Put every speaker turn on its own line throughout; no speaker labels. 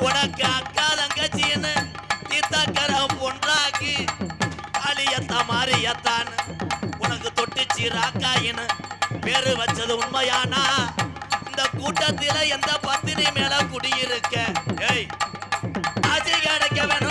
உனக்கு அக்கா தங்கச்சின்னு தீத்தாக்கர ஒன்றாக்கி காளியத்தா மாரியத்தான்னு உனக்கு தொட்டு சீராக்காயின்னு பேரு வச்சது உண்மையானா? இந்த கூட்டத்தில எந்த பத்தினி மேல குடியிருக்க? ஏய் ஆட்சி கிடைக்க வேணும்.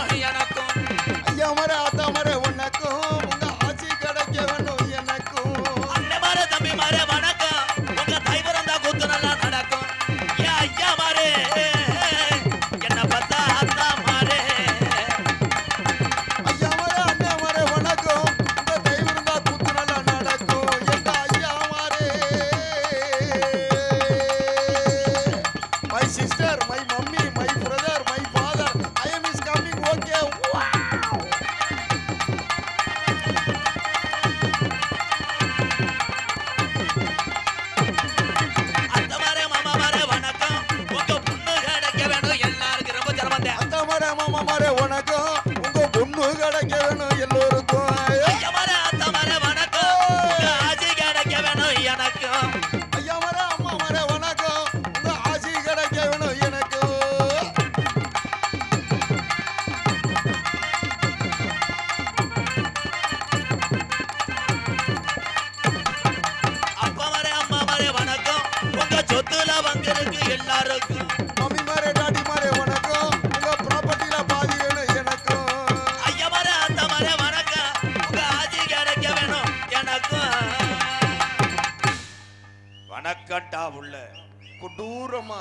கொடூரமா?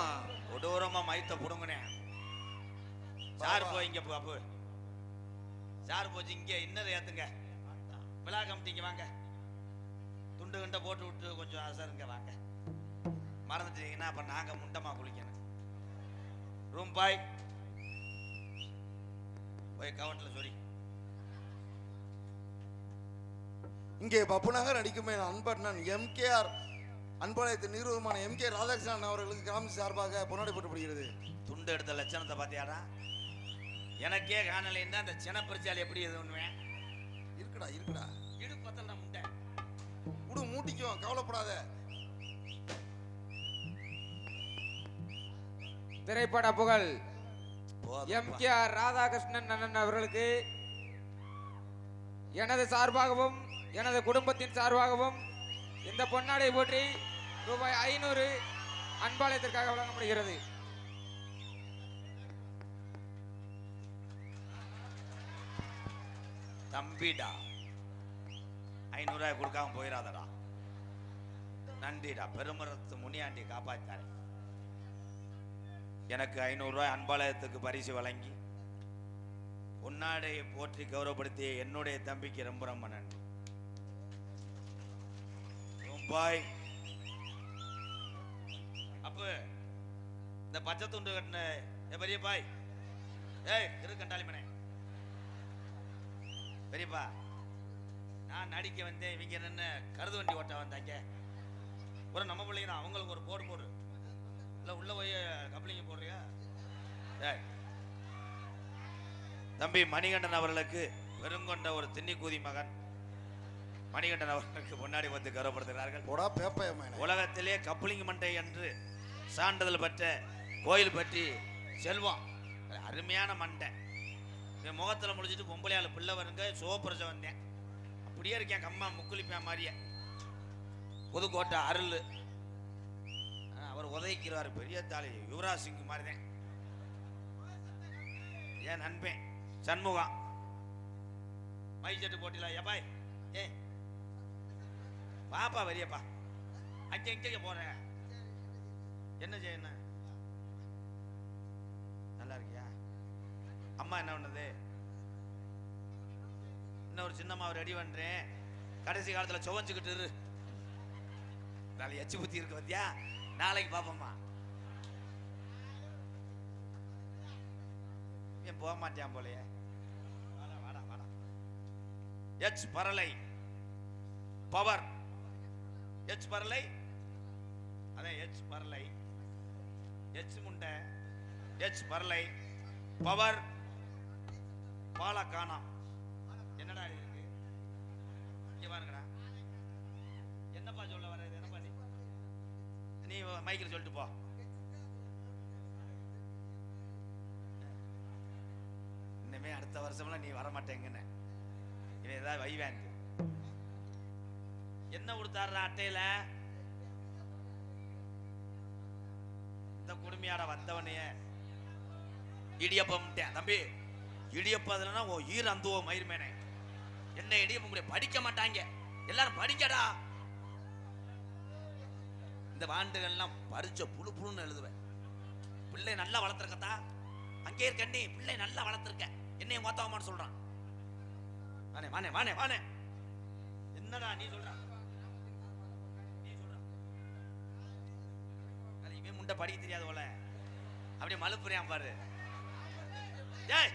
கொடூரமா மைத்த புடுங்கினேன் சார் போய் இங்க பாப்பு சார் போச்சு இங்க இன்னது ஏத்துங்க. விழா கமிட்டிங்க வாங்க. துண்டு கண்ட போட்டு விட்டு கொஞ்சம் அசருங்க வாங்க. மறந்துட்டீங்கன்னா அப்ப நாங்க முண்டமா குளிக்கணும்? ரூம் பாய் போய் கவன்ல சொல்லி
இங்கே பப்புநகர் நடிக்குமே அன்பண்ணன் எம்கேஆர். அன்பாளையத்தின் நிறுவனமான எம் கே ராதாகிருஷ்ணன் அவர்களுக்கு கிராம சார்பாக பொன்னாடை போட்டப்படுகிறது
துண்டு எடுத்த லட்சணத்தை பாத்தியாடா எனக்கே காணலைன்னா அந்த சினப்பரிச்சால் எப்படி எது பண்ணுவேன்
இருக்குடா இருக்குடா.
இடு பத்தல முண்டை.
விடு மூட்டிக்கும் கவலைப்படாத.
திரைப்பட புகழ். எம் கே ஆர் ராதாகிருஷ்ணன் அண்ணன் அவர்களுக்கு எனது சார்பாகவும் எனது குடும்பத்தின் சார்பாகவும் இந்த பொன்னாடை போற்றி ரூபாய் ஐநூறு அன்பாலயத்திற்காக வழங்கப்படுகிறது.
தம்பிடா. ஐநூறுரூவாய் கொடுக்காம போயிடாதடா நன்றிடா. பெருமரத்து முனியாண்டி காப்பாத்தாரு. எனக்கு ஐநூறுரூவாய் அன்பாலயத்துக்கு பரிசு வழங்கி பொன்னாடையை போற்றி கௌரவப்படுத்திய என்னுடைய தம்பிக்கு ரொம்ப ரொம்ப நன்றி. பாய் அப்ப இந்த பச்சை துண்டு கட்டின ஏ பெரிய பாய் ஏய் திருக்கண்டாளி மனே பெரியப்பா நான் நடிக்க வந்தேன் இவங்க என்ன கருது வண்டி ஓட்ட வந்தாங்க? ஒரு நம்ம பிள்ளைங்க தான் அவங்களுக்கு ஒரு போடு போடு. இல்லை உள்ள போய் கப்ளிங்க போடுறியா? ஏய். தம்பி மணிகண்டன் அவர்களுக்கு பெருங்கொண்ட ஒரு திண்ணிக்கூதி மகன். மணிகண்டன் அவர்களுக்கு முன்னாடி வந்து கௌரவப்படுத்துகிறார்கள். உலகத்திலே கப்ளிங் மண்டை என்று சான்றிதழ் பெற்ற கோயில் பற்றி செல்வம். அருமையான மண்டை. என் முகத்தில் முடிச்சிட்டு பொம்பளையாள் பிள்ளை வருங்க சோப்பிரச வந்தேன். அப்படியே இருக்கேன் கம்மா முக்குளிப்பேன் மாதிரியே. புதுக்கோட்டை அருள். அவர் உதவிக்கிறார் பெரிய தாலி யுவராஜ் சிங் மாதிரி தான் ஏன் நண்பன் சண்முகம். மை செட்டு போட்டில ஏப்பாய் ஏ. வாப்பா வரியப்பா. அங்கே இங்க போறேன். என்ன செய்யணும் நல்லா இருக்கியா? அம்மா என்ன பண்ணுது? இன்னும் ஒரு சின்னம்மா ரெடி பண்றேன். கடைசி காலத்துல சுவஞ்சுக்கிட்டு இரு. நாளை எச்சு புத்தி இருக்கு பத்தியா? நாளைக்கு பாப்போம்மா. ஏன் போக மாட்டேன் போலயே? வாடா வாடா வாடா. எச் பரலை. பவர். எச் பரலை? அதான் எச் பரலை. எச் முண்டை. எச் பரலை. பவர் பாலக்கானா என்னடா இருக்கு? இங்க பாருங்கடா. என்னப்பா சொல்ல வர இது? என்னப்பா நீ? நீ மைக்கில் சொல்லிட்டு போ. இனிமே அடுத்த வருஷம்லாம் நீ வர மாட்டேங்கன்னு இவன் ஏதாவது வைவேன். என்ன கொடுத்தாருடா அட்டையில? இந்த குடுமையாட வந்தவனைய இடியப்பம் தம்பி இடியப்பம் ஓ ஈர அந்துவோ மயிர்மேனே. என்ன இடியப்பம் கூட படிக்க மாட்டாங்க. எல்லாரும் படிக்கடா. இந்த வாண்டுகள்லாம் பறிச்ச புழு புழுன்னு எழுதுவேன். பிள்ளை நல்லா வளர்த்துருக்கத்தா? அங்கே இருக்கண்டி பிள்ளை நல்லா வளர்த்துருக்க. என்னையும் மொத்தமான்னு சொல்றான். வானே வானே வானே வானே. என்னடா நீ சொல்ற? இவன் முண்டை படிக்க தெரியாத போல. அப்படியே மலுப்புறியான் பாரு. ஏய்!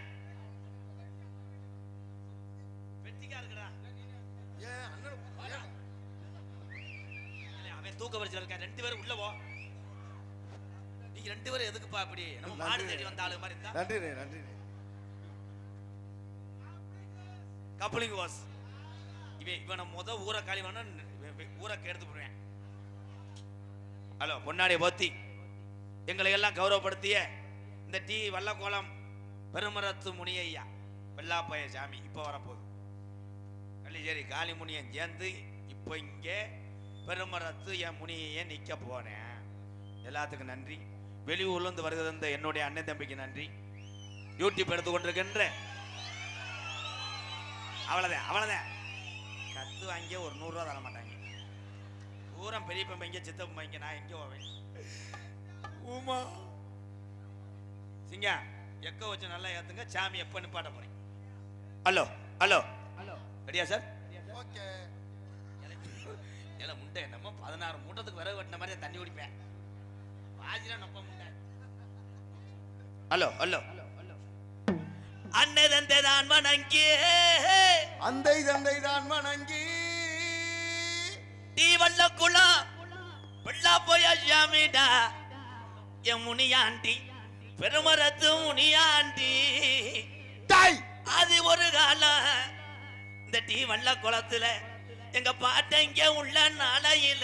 வெட்டிக்கா இருக்குடா.
அண்ணன்
அவன் தூக்க வரிசையில் இருக்கான். ரெண்டு பேரும் உள்ள போ. நீங்க ரெண்டு பேரும் எதுக்குப்பா இப்படி? நம்ம மாடு
நன்றி.
தேடி வந்த ஆளு மாதிரி இருந்தா?
நன்றிண்ணே நன்றிண்ணே
கப்ளிங் வாஸ். இவன் இவனை முத ஊரை காலி வேணா ஊரை கெடுத்து போடுவேன். ஹலோ பொன்னாடி போத்தி. எங்களை எல்லாம் கௌரவப்படுத்திய இந்த டி வல்லக்கோலம் பெருமரத்து முனியையா வெள்ளாப்பைய சாமி இப்போ வரப்போகுது. கள்ளிச்சேரி காளி முனியன் சேர்ந்து இப்போ இங்கே பெருமரத்து என் முனியையே நிற்க போனேன். எல்லாத்துக்கும் நன்றி. வெளியூர்லேருந்து வருகிறது இந்த என்னுடைய அண்ணன் தம்பிக்கு நன்றி. யூடியூப் எடுத்து கொண்டிருக்கின்ற அவ்வளோதான் அவ்வளோதான் கத்து வாங்கிய ஒரு நூறுரூவா தர மாட்டாங்க பூரம் பெரிய பம்பைங்க சித்தப்பம்பைங்க நான் எங்கே போவேன்? உமா சிங்கா எக்க வச்சு நல்லா ஏத்துங்க. சாமி எப்போ நிப்பாட்ட போறீங்க ஹலோ ஹலோ.
ஹலோ.
ரெடியா சார்?
ஓகே.
ஏல முண்டை என்னமோ பதினாறு மூட்டத்துக்கு விறகு வெட்டின மாதிரி தண்ணி குடிப்பேன். பாஜில நொப்ப முண்டை. Hello hello.
Hello hello.
அன்னை தந்தை தான் வணங்கி.
அந்தை தந்தை தான் வணங்கி.
டீ வல்ல குளம் வெள்ளா போய சாமிடா என் முனியாண்டி பெருமரத்து முனியாண்டி.
டாய்
அது ஒரு காலம் இந்த டீ வல்ல குளத்துல எங்க பாட்டங்க உள்ள நாளையில.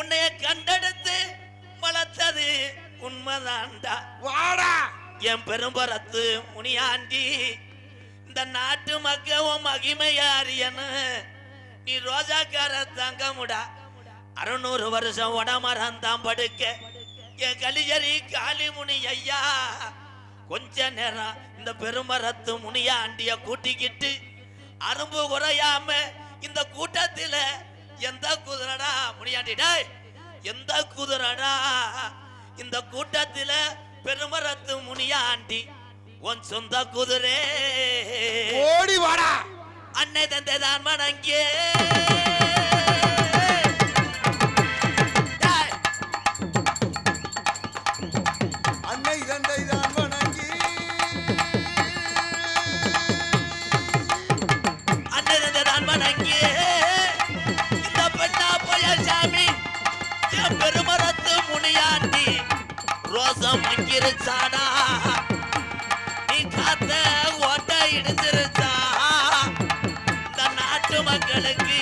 உன்னைய கண்டெடுத்து வளர்த்தது உண்மைதான்டா.
வாடா!
என் பெரும்பரத்து முனியாண்டி இந்த நாட்டு மக்க உன் மகிமையாரியன்னு நீ ரோஜாக்கார தங்கமுடா. அறுநூறு வருஷம் உடமரம் தான் படுக்க. என் கலிஜரி காளி முனி ஐயா கொஞ்ச நேரம் இந்த பெருமரத்து முனியாண்டிய கூட்டிக்கிட்டு அரும்பு குறையாம இந்த கூட்டத்தில எந்த குதிரடா முனியாண்டி? டேய் எந்த குதிரடா? இந்த கூட்டத்தில பெருமரத்து முனியாண்டி உன் சொந்த குதிரே.
ஓடி வாடா.
அன்னை தந்தை தான் வணங்கே ரோசம் நீ காத்த ஓட்ட இடிஞ்சிருச்சா? இந்த நாட்டு மக்களுக்கு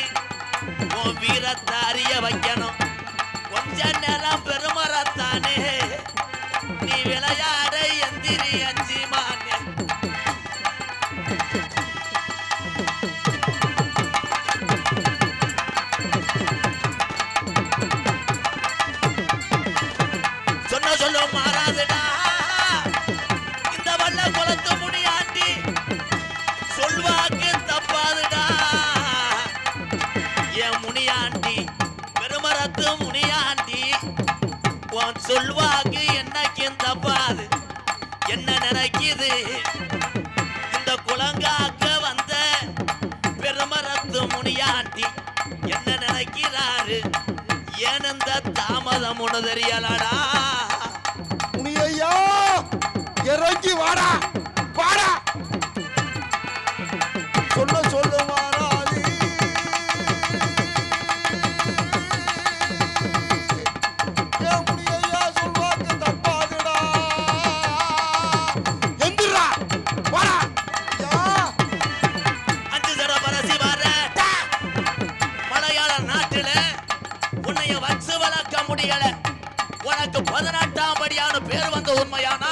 உன் வீரத்தை அறிய வைக்கணும். தாமதம் ஒண்ணு தெரியலடா
முனியையா இறங்கி வாடா.
பேர் வந்த உண்மையான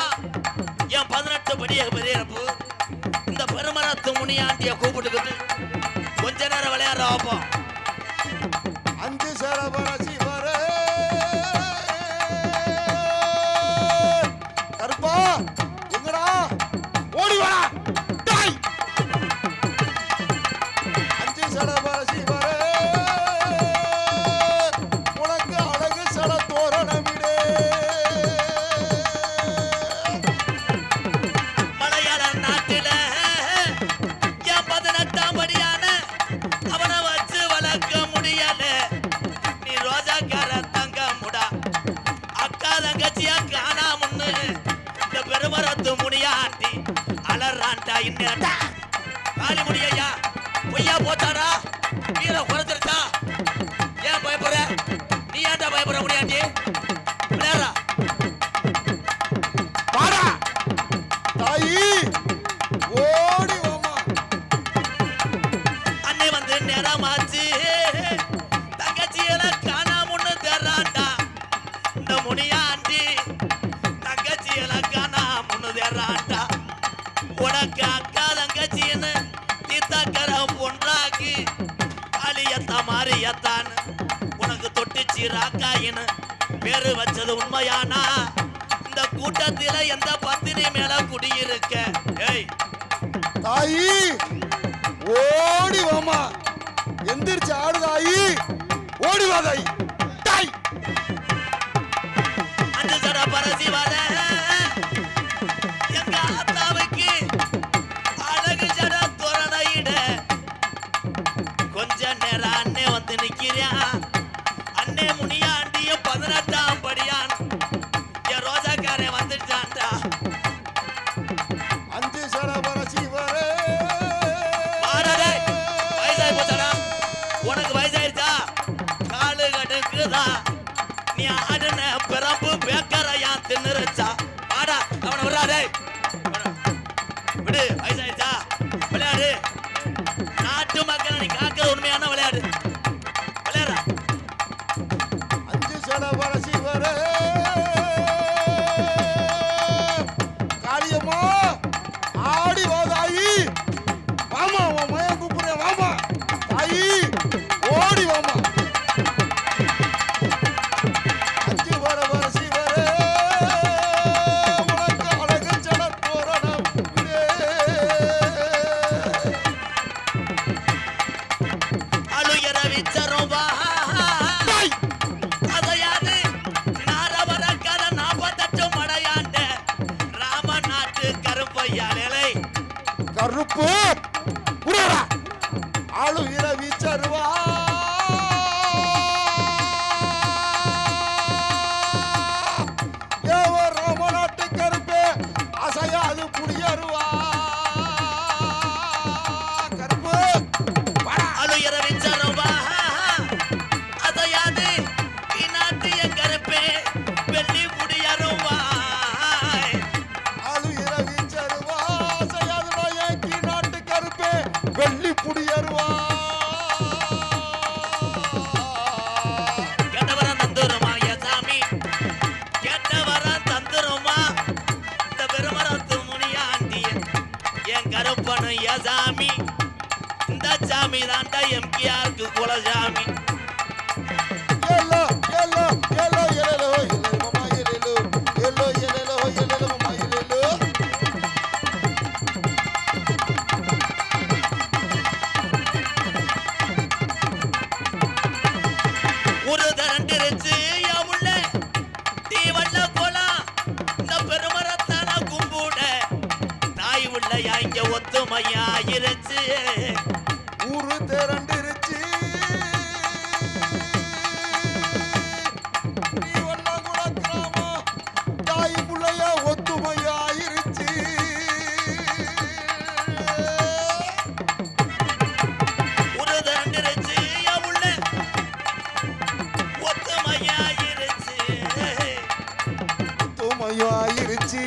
நேரமாச்சு தங்கச்சியில காணாமன்னு தேர்றாண்டா இந்த முனியாண்டி தங்கச்சியில காணாமன்னு தேர்றாண்டா உனக்கு அக்கா தங்கச்சின்னு தீத்தாக்கர பொன்றாக்கி காளியத்தா மாறியத்தான் உனக்கு தொட்டுச்சு ராக்காயின்னு பேரு வச்சது உண்மையானா? இந்த கூட்டத்தில எந்த பத்தினி மேல குடியிருக்க? ஏய்.
தாயி ஓடி வாமா எந்திரிச்சு ஆடுதாயி தாயி ஓடி தாய்
அஞ்சு சட பரசி
yellow, yellow, mama, yellow.
ஒரு தரண்டிருச்சு என் உள்ள தீ வல்ல கோலம் இந்த பெருமரத்தான கும்புட. தாய் உள்ள இங்க ஒத்துமையா இருச்சு. சமயம் ஆயிருச்சு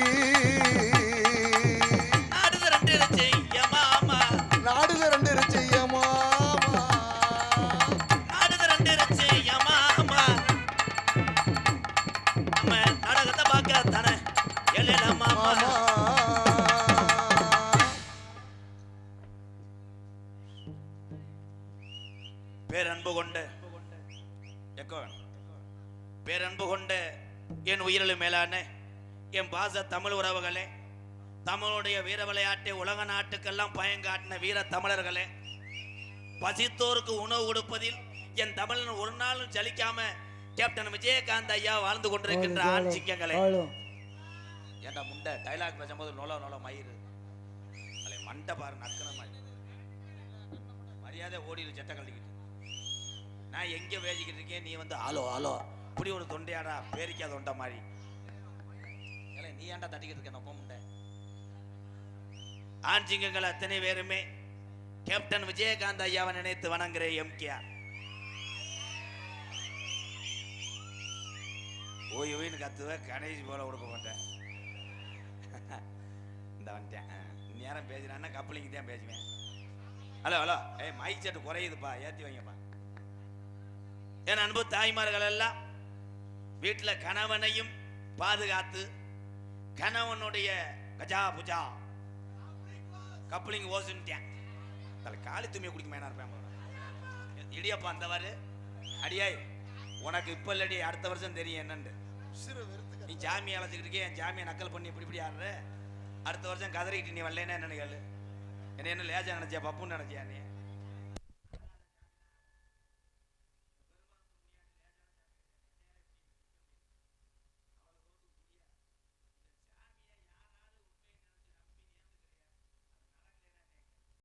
பாச தமிழ் உறவுகளே தமிழுடைய வீர விளையாட்டை உலக நாட்டுக்கெல்லாம் பயங்காட்டின வீர தமிழர்களே பசித்தோருக்கு உணவு கொடுப்பதில் என் தமிழன் ஒரு நாளும் சலிக்காம கேப்டன் விஜயகாந்த் ஐயா வாழ்ந்து கொண்டிருக்கின்ற ஆண் சிங்கங்களே. ஏண்டா முண்டை டைலாக் பேசும்போது நோல நோல மயிறு. அலை மண்டை பாரு நக்கன மாதிரி. மரியாதை ஓடிடு சட்டை கழட்டிக்கிட்டு. நான் எங்க வேதிக்கிட்டு இருக்கேன் நீ வந்து ஹலோ ஹலோ இப்படி ஒரு தொண்டையாடா பேரிக்காத தொண்டை மாதிரி. நீ ஏன்டா தட்டிக்கிட்டு இருக்க நொப்ப முண்டை ஆஞ்சிங்கங்கள் அத்தனை பேருமே கேப்டன் விஜயகாந்த் ஐயாவை நினைத்து வணங்குற எம்கேஆர் ஓய் ஓய்னு கத்துவ கணேஷ் போல கொடுக்க மாட்டேன் இந்த வந்துட்டேன். நேரம் பேசுறான்னா கப்பலிங்க தான் பேசுவேன். ஹலோ ஹலோ ஏய் மைக் செட்டு குறையுதுப்பா ஏற்றி வைங்கப்பா. என் அன்பு தாய்மார்கள் எல்லாம் வீட்டில் கணவனையும் பாதுகாத்து கணவனுடைய கஜா புஜா. கப்ளிங் ஓசுன்ட்டேன் தலை காலி துணியை குடிக்க மேனா இருப்பேன். இடியப்பா அந்தவாரு அடியாய் உனக்கு இப்போ இல்லடி அடுத்த வருஷம் தெரியும் என்னன்னு. நீ ஜாமியை அழைச்சிக்கிட்டு இருக்கே என் ஜாமியை நக்கல் பண்ணி இப்படி இப்படி ஆடுற? அடுத்த வருஷம் கதறிக்கிட்டு நீ வரலன்னா என்னன்னு கேளு. என்ன என்ன லேஜா நினைச்சியா பப்புன்னு நினைச்சியா நீ?